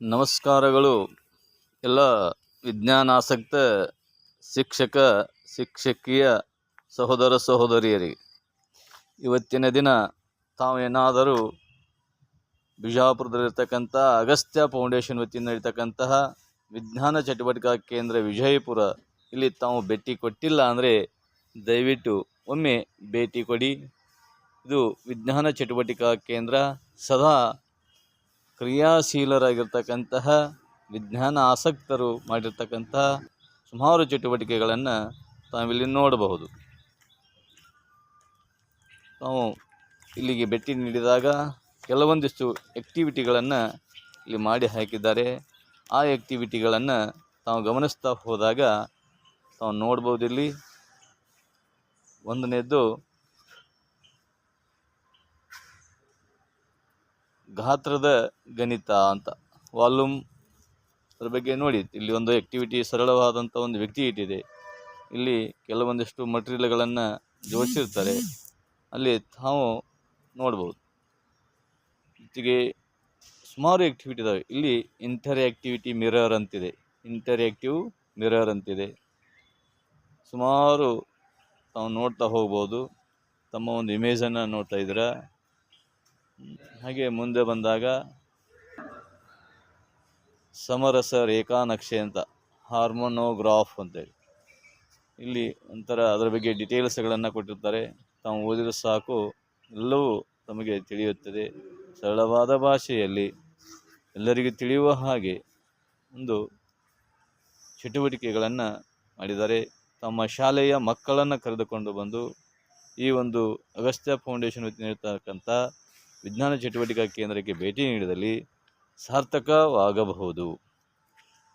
ನಮಸ್ಕಾರಗಳು. ಎಲ್ಲ ವಿಜ್ಞಾನಾಸಕ್ತ ಶಿಕ್ಷಕ, ಶಿಕ್ಷಕಿಯ ಸಹೋದರ ಸಹೋದರಿಯರಿಗೆ. ಇವತ್ತಿನ ದಿನ ತಾವೇನಾದರೂ ಬಿಜಾಪುರದಲ್ಲಿರ್ತಕ್ಕಂಥ ಅಗಸ್ತ್ಯ ಫೌಂಡೇಶನ್ ವತಿಯಿಂದ ಇರ್ತಕ್ಕಂತಹ ವಿಜ್ಞಾನ ಚಟುವಟಿಕಾ ಕೇಂದ್ರ ವಿಜಯಪುರ, ಇಲ್ಲಿ ತಾವು ಭೇಟಿ ಕೊಟ್ಟಿಲ್ಲ ಅಂದರೆ ದಯವಿಟ್ಟು ಒಮ್ಮೆ ಭೇಟಿ ಕೊಡಿ. ಇದು ವಿಜ್ಞಾನ ಚಟುವಟಿಕಾ ಕೇಂದ್ರ ಸದಾ ಕ್ರಿಯಾಶೀಲರಾಗಿರ್ತಕ್ಕಂತಹ, ವಿಜ್ಞಾನ ಆಸಕ್ತರು ಮಾಡಿರ್ತಕ್ಕಂತಹ ಸುಮಾರು ಚಟುವಟಿಕೆಗಳನ್ನು ತಾವಿಲ್ಲಿ ನೋಡಬಹುದು. ನಾವು ಇಲ್ಲಿಗೆ ಭೇಟಿ ನೀಡಿದಾಗ ಕೆಲವೊಂದಿಷ್ಟು ಆ್ಯಕ್ಟಿವಿಟಿಗಳನ್ನು ಇಲ್ಲಿ ಮಾಡಿ ಹಾಕಿದ್ದಾರೆ. ಆ ಆ್ಯಕ್ಟಿವಿಟಿಗಳನ್ನು ತಾವು ಗಮನಿಸ್ತಾ ಹೋದಾಗ ತಾವು ನೋಡ್ಬೋದು ಇಲ್ಲಿ ಒಂದನೇದ್ದು ಗಾತ್ರದ ಗಣಿತ ಅಂತ. ವಾಲ್ಯೂಮ್ ಅದ್ರ ಬಗ್ಗೆ ನೋಡಿ, ಇಲ್ಲಿ ಒಂದು ಆ್ಯಕ್ಟಿವಿಟಿ ಸರಳವಾದಂಥ ಒಂದು ವ್ಯಕ್ತಿ ಇಟ್ಟಿದೆ. ಇಲ್ಲಿ ಕೆಲವೊಂದಿಷ್ಟು ಮಟೀರಿಯಲ್ಗಳನ್ನು ಜೋಡಿಸಿರ್ತಾರೆ. ಅಲ್ಲಿ ತಾವು ನೋಡ್ಬೋದು. ಜೊತೆಗೆ ಸುಮಾರು ಆ್ಯಕ್ಟಿವಿಟಿ ಇದಾವೆ. ಇಲ್ಲಿ ಇಂಟರ್ ಆ್ಯಕ್ಟಿವಿಟಿ ಮಿರರ್ ಅಂತಿದೆ. ಇಂಟರ್ ಆ್ಯಕ್ಟಿವ್ ಮಿರರ್ ಅಂತಿದೆ. ಸುಮಾರು ತಾವು ನೋಡ್ತಾ ಹೋಗ್ಬೋದು. ತಮ್ಮ ಒಂದು ಇಮೇಜನ್ನು ನೋಡ್ತಾ ಇದ್ದೀರಾ? ಹಾಗೆ ಮುಂದೆ ಬಂದಾಗ ಸಮರಸ ರೇಖಾನಕ್ಷೆ ಅಂತ, ಹಾರ್ಮೋನೋಗ್ರಾಫ್ ಅಂತೇಳಿ. ಇಲ್ಲಿ ಒಂಥರ ಅದರ ಬಗ್ಗೆ ಡೀಟೇಲ್ಸ್ಗಳನ್ನು ಕೊಟ್ಟಿರ್ತಾರೆ. ತಾವು ಓದಿದ್ರೆ ಸಾಕು. ಎಲ್ಲವೂ ತಮಗೆ ತಿಳಿಯುತ್ತದೆ. ಸರಳವಾದ ಭಾಷೆಯಲ್ಲಿ ಎಲ್ಲರಿಗೂ ತಿಳಿಯುವ ಹಾಗೆ ಒಂದು ಚಟುವಟಿಕೆಗಳನ್ನು ಮಾಡಿದ್ದಾರೆ. ತಮ್ಮ ಶಾಲೆಯ ಮಕ್ಕಳನ್ನು ಕರೆದುಕೊಂಡು ಬಂದು ಈ ಒಂದು ಅಗಸ್ತ್ಯ ಫೌಂಡೇಶನ್ ವತಿಯಿಂದ ವಿಜ್ಞಾನ ಚಟುವಟಿಕಾ ಕೇಂದ್ರಕ್ಕೆ ಭೇಟಿ ನೀಡಿದಲ್ಲಿ ಸಾರ್ಥಕವಾಗಬಹುದು.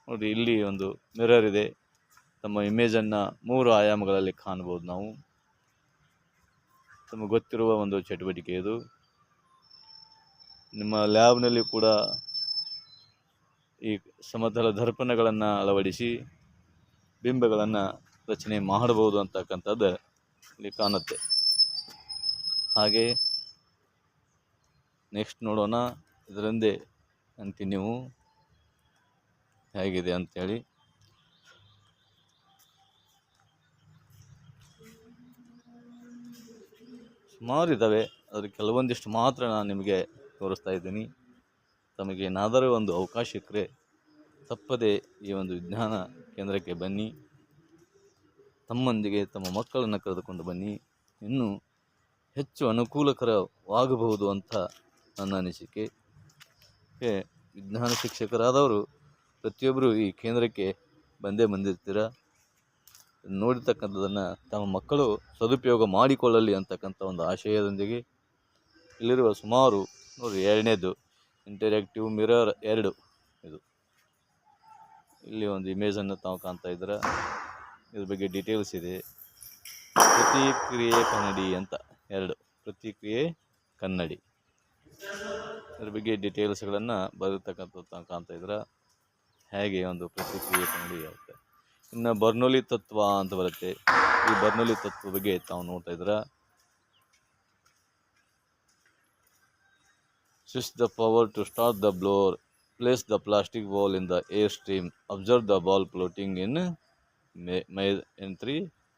ನೋಡಿ, ಇಲ್ಲಿ ಒಂದು ಮಿರರ್ ಇದೆ. ತಮ್ಮ ಇಮೇಜನ್ನು ಮೂರು ಆಯಾಮಗಳಲ್ಲಿ ಕಾಣ್ಬೋದು ನಾವು. ತಮಗೆ ಗೊತ್ತಿರುವ ಒಂದು ಚಟುವಟಿಕೆ ಇದು. ನಿಮ್ಮ ಲ್ಯಾಬ್ನಲ್ಲಿ ಕೂಡ ಈ ಸಮತಲ ದರ್ಪಣಗಳನ್ನು ಅಳವಡಿಸಿ ಬಿಂಬಗಳನ್ನು ರಚನೆ ಮಾಡಬಹುದು ಅಂತಕ್ಕಂಥದ್ದು ಇಲ್ಲಿ ಕಾಣುತ್ತೆ. ಹಾಗೆ ನೆಕ್ಸ್ಟ್ ನೋಡೋಣ. ಇದರಿಂದೆ ಕಂಟಿನ್ಯೂ ಹೇಗಿದೆ ಅಂಥೇಳಿ ಸುಮಾರು ಇದ್ದಾವೆ ಆದರೆ ಕೆಲವೊಂದಿಷ್ಟು ಮಾತ್ರ ನಾನು ನಿಮಗೆ ತೋರಿಸ್ತಾ ಇದ್ದೀನಿ. ತಮಗೆ ಏನಾದರೂ ಒಂದು ಅವಕಾಶ ಇಕ್ಕರೆ ತಪ್ಪದೆ ಈ ಒಂದು ವಿಜ್ಞಾನ ಕೇಂದ್ರಕ್ಕೆ ಬನ್ನಿ. ತಮ್ಮೊಂದಿಗೆ ತಮ್ಮ ಮಕ್ಕಳನ್ನು ಕರೆದುಕೊಂಡು ಬನ್ನಿ. ಇನ್ನೂ ಹೆಚ್ಚು ಅನುಕೂಲಕರವಾಗಬಹುದು ಅಂತ ನನ್ನ ಅನಿಸಿಕೆ. ವಿಜ್ಞಾನ ಶಿಕ್ಷಕರಾದವರು ಪ್ರತಿಯೊಬ್ಬರು ಈ ಕೇಂದ್ರಕ್ಕೆ ಬಂದೇ ಬಂದಿರ್ತೀರ. ನೋಡಿರ್ತಕ್ಕಂಥದ್ದನ್ನು ತಮ್ಮ ಮಕ್ಕಳು ಸದುಪಯೋಗ ಮಾಡಿಕೊಳ್ಳಲಿ ಅಂತಕ್ಕಂಥ ಒಂದು ಆಶಯದೊಂದಿಗೆ ಇಲ್ಲಿರುವ ಸುಮಾರು ನೋಡಿ ಎರಡನೇದು ಇಂಟರ್ಯಾಕ್ಟಿವ್ ಮಿರರ್ ಎರಡು ಇದು. ಇಲ್ಲಿ ಒಂದು ಇಮೇಜನ್ನು ತಾವು ಕಾಣ್ತಾ ಇದ್ದೀರ. ಇದ್ರ ಬಗ್ಗೆ ಡೀಟೇಲ್ಸ್ ಇದೆ. ಪ್ರತಿಕ್ರಿಯೆ ಕನ್ನಡಿ ಅಂತ ಎರಡು. ಪ್ರತಿಕ್ರಿಯೆ ಕನ್ನಡಿ. ಅದ್ರ ಬಗ್ಗೆ ಡೀಟೇಲ್ಸ್ಗಳನ್ನು ಬರೆದಿರ್ತಕ್ಕಂಥದ್ದು ಕಾಣ್ತಾ ಇದ್ರೆ ಹೇಗೆ ಒಂದು ಪ್ರತಿಕ್ರಿಯೆ ಕಂಡು ಆಗುತ್ತೆ. ಇನ್ನು ಬರ್ನೋಲಿ ತತ್ವ ಅಂತ ಬರುತ್ತೆ. ಈ ಬರ್ನೋಲಿ ತತ್ವ ಬಗ್ಗೆ ತಾವು ನೋಡ್ತಾ ಇದ್ರ switch the power to start the blower place the plastic ball in the air stream observe the ball floating in my in three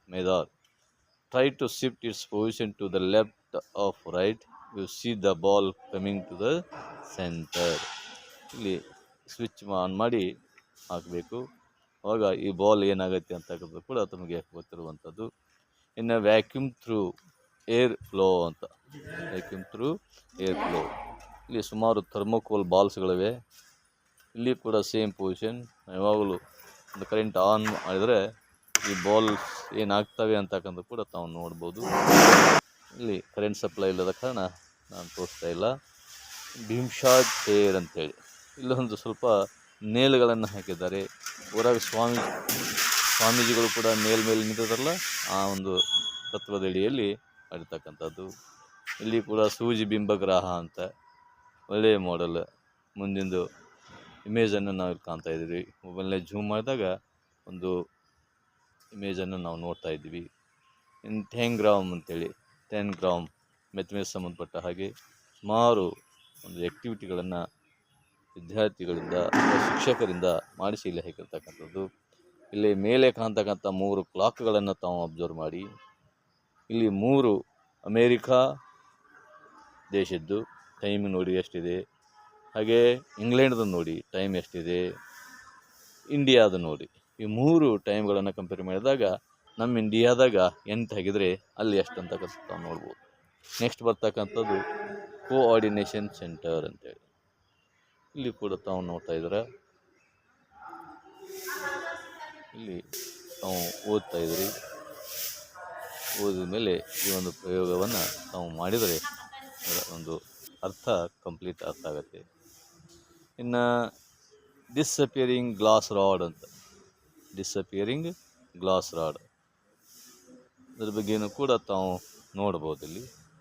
metre try to shift its position to the left of right you see the ball coming to the centre ಇಲ್ಲಿ switch on ಮಾಡಿ ಹಾಕಬೇಕು. ಆವಾಗ ಈ ball ಏನಾಗುತ್ತೆ ಅಂತಕ್ಕಂಥದ್ದು ಕೂಡ ತಮಗೆ ಗೊತ್ತಿರುವಂಥದ್ದು. ಇನ್ನು ವ್ಯಾಕ್ಯೂಮ್ ಥ್ರೂ ಏರ್ ಫ್ಲೋ ಅಂತ. ವ್ಯಾಕ್ಯೂಮ್ ಥ್ರೂ ಏರ್ ಫ್ಲೋ ಇಲ್ಲಿ ಸುಮಾರು ಥರ್ಮೋಕೋಲ್ ಬಾಲ್ಸ್ಗಳಿವೆ ಇಲ್ಲಿ ಕೂಡ ಸೇಮ್ ಪೊಸಿಷನ್ ಯಾವಾಗಲೂ ಒಂದು ಕರೆಂಟ್ ಆನ್ ಮಾಡಿದರೆ ಈ ಬಾಲ್ಸ್ ಏನಾಗ್ತವೆ ಅಂತಕ್ಕಂಥ ಕೂಡ ತಾವು ನೋಡ್ಬೋದು. ಇಲ್ಲಿ ಕರೆಂಟ್ ಸಪ್ಲೈ ಇಲ್ಲದ ಕಾರಣ ನಾನು ತೋರಿಸ್ತಾ ಇಲ್ಲ. ಭೀಮ್ಷಾ ಚೇರ್ ಅಂತೇಳಿ. ಇಲ್ಲೊಂದು ಸ್ವಲ್ಪ ನೇಲ್ಗಳನ್ನು ಹಾಕಿದ್ದಾರೆ. ಊರಾಗ ಸ್ವಾಮಿ, ಸ್ವಾಮೀಜಿಗಳು ಕೂಡ ನೇಲ್ ಮೇಲೆ ನಿಂತಿದ್ದಾರಲ್ಲ ಆ ಒಂದು ತತ್ವದಡಿಯಲ್ಲಿ ಮಾಡಿರ್ತಕ್ಕಂಥದ್ದು. ಇಲ್ಲಿ ಕೂಡ ಸೂಜಿ ಬಿಂಬಗ್ರಾಹ ಅಂತ ಒಳ್ಳೆಯ ಮಾಡೆಲ್ ಮುಂದಿಂದು ಇಮೇಜನ್ನು ನಾವು ಇಲ್ಲಿ ಕಾಣ್ತಾ ಇದ್ದೀವಿ. ಮೊಬೈಲ್ನೇ ಝೂಮ್ ಮಾಡಿದಾಗ ಒಂದು ಇಮೇಜನ್ನು ನಾವು ನೋಡ್ತಾ ಇದ್ದೀವಿ. ಇನ್ ಟೆನ್ ಗ್ರಾಮ್ ಅಂತೇಳಿ. ಟೆನ್ ಗ್ರಾಮ್ ಮೆತ್ತಮೇಜ್ ಸಂಬಂಧಪಟ್ಟ ಹಾಗೆ ಸುಮಾರು ಒಂದು ಆ್ಯಕ್ಟಿವಿಟಿಗಳನ್ನು ವಿದ್ಯಾರ್ಥಿಗಳಿಂದ ಶಿಕ್ಷಕರಿಂದ ಮಾಡಿಸಿ ಇಲ್ಲಿ ಹಾಕಿರ್ತಕ್ಕಂಥದ್ದು. ಇಲ್ಲಿ ಮೇಲೆ ಕಾಣ್ತಕ್ಕಂಥ ಮೂರು ಕ್ಲಾಕ್ಗಳನ್ನು ತಾವು ಅಬ್ಸರ್ವ್ ಮಾಡಿ. ಇಲ್ಲಿ ಮೂರು ಅಮೇರಿಕಾ ದೇಶದ್ದು. ಟೈಮ್ ನೋಡಿ ಎಷ್ಟಿದೆ? ಹಾಗೆ ಇಂಗ್ಲೆಂಡ್ದು ನೋಡಿ ಟೈಮ್ ಎಷ್ಟಿದೆ? ಇಂಡಿಯಾದ ನೋಡಿ. ಈ ಮೂರು ಟೈಮ್ಗಳನ್ನು ಕಂಪೇರ್ ಮಾಡಿದಾಗ ನಮ್ಮ ಇಂಡಿಯಾದಾಗ ಎಂಟು ಆಗಿದ್ರೆ ಅಲ್ಲಿ ಎಷ್ಟು ಅಂತಕ್ಕಂಥ ನಾವು ನೋಡ್ಬೋದು. ನೆಕ್ಸ್ಟ್ ಬರ್ತಕ್ಕಂಥದ್ದು ಕೋಆರ್ಡಿನೇಷನ್ ಸೆಂಟರ್ ಅಂತೇಳಿ. ಇಲ್ಲಿ ಕೂಡ ತಾವು ನೋಡ್ತಾ ಇದ್ದೀರ? ಇಲ್ಲಿ ತಾವು ಓದ್ತಾ ಇದ್ರಿ ಓದಿದ ಮೇಲೆ ಈ ಒಂದು ಪ್ರಯೋಗವನ್ನು ತಾವು ಮಾಡಿದರೆ ಒಂದು ಅರ್ಥ ಕಂಪ್ಲೀಟ್ ಅರ್ಥ ಆಗತ್ತೆ. ಇನ್ನು ಡಿಸ್ಅಪಿಯರಿಂಗ್ ಗ್ಲಾಸ್ ರಾಡ್ ಅಂತ. ಡಿಸ್ಅಪಿಯರಿಂಗ್ ಗ್ಲಾಸ್ ರಾಡ್ ಅದ್ರ ಬಗ್ಗೆನೂ ಕೂಡ ತಾವು ನೋಡ್ಬೋದು ಇಲ್ಲಿ.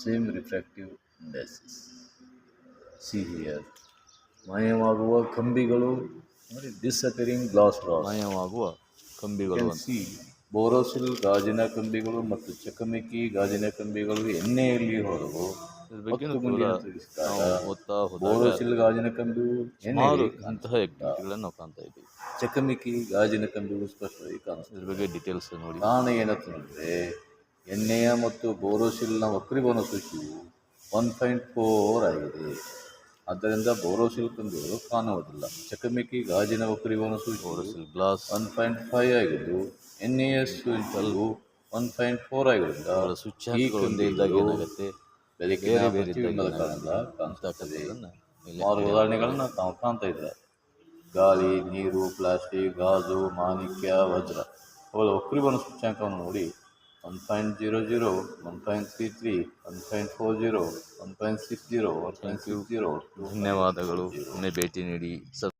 same refractive indices? See here. ಮಾಯವಾಗುವ ಕಂಬಿಗಳು ಡಿಸಪಿಯರಿಂಗ್ ಗ್ಲಾಸ್ ರಾಡ್ ಮಾಯವಾಗುವ ಕಂಬಿಗಳು ಸಿ ಬೋರೋಸಿಲ್ ಗಾಜಿನ ಕಂಬಿಗಳು ಮತ್ತು ಚಕಮಕಿ ಗಾಜಿನ ಕಂಬಿಗಳು ಎಣ್ಣೆಯಲ್ಲಿ ಹೊರಗು ಬೋರೋಸಿಲ್ ಗಾಜಿನ ಸುಮಾರು ಎಣ್ಣೆಯಲ್ಲಿ ಅಂತಹ ಆಕ್ಟಿವಿಟಿಗಳನ್ನು ನಾವು ಕಾಣ್ತಾ ಇದ್ದೀವಿ. ಚಕಮಕಿ ಗಾಜಿನ ಕಂಬಿಗಳು ಸ್ಪಷ್ಟವಾಗಿ ಕಾಣಿಸ್ತದೆ ಇದ್ರ ಬಗ್ಗೆ ಡೀಟೇಲ್ಸ್ ನೋಡಿ. ಕಾರಣ ಏನಂತಂದ್ರೆ ಎಣ್ಣೆಯ ಮತ್ತು ಬೋರೋಸಿಲ್ನ ವಕ್ರೀಭವನ ಸೂಚಿಯು ಒನ್ ಪಾಯಿಂಟ್ ಫೋರ್ ಆಗಿದೆ. ಆದ್ದರಿಂದ ಬೋರೋಸಿಲ್ ಕಂದು ಕಾಣುವುದಿಲ್ಲ. ಚಕಮಕಿ ಗಾಜಿನ ವಕ್ರೀಭವನ Borosil glass one point five ಆಗಿದ್ದು ಎನ್ ಎ ಎಸ್ ಸೂಚಿಸಲು ಒನ್ ಪಾಯಿಂಟ್ ಫೋರ್ ಸ್ವಿಚ್ ಒಂದೇ ಇದ್ದಾಗ ಕಂಬಿಗಳು ಏನಾಗುತ್ತೆ? ಬೆಳಿಗ್ಗೆ ಇಲ್ಲಿ ಆರು ಉದಾಹರಣೆಗಳನ್ನ ತಾವು ಕಾಣ್ತಾ ಇದ್ದಾರೆ. ಗಾಳಿ ನೀರು ಪ್ಲಾಸ್ಟಿಕ್ ಗಾಜು ಮಾಣಿಕ್ಯ ವಜ್ರ. ಅವುಗಳ ವಕ್ರೀಭವನ ಸೂಚ್ಯಾಂಕವನ್ನು ನೋಡಿ one point zero zero one point three three one point four zero one point six zero one point six zero ಧನ್ಯವಾದಗಳು. ಒಮ್ಮೆ ಭೇಟಿ ನೀಡಿ. ಸಬ್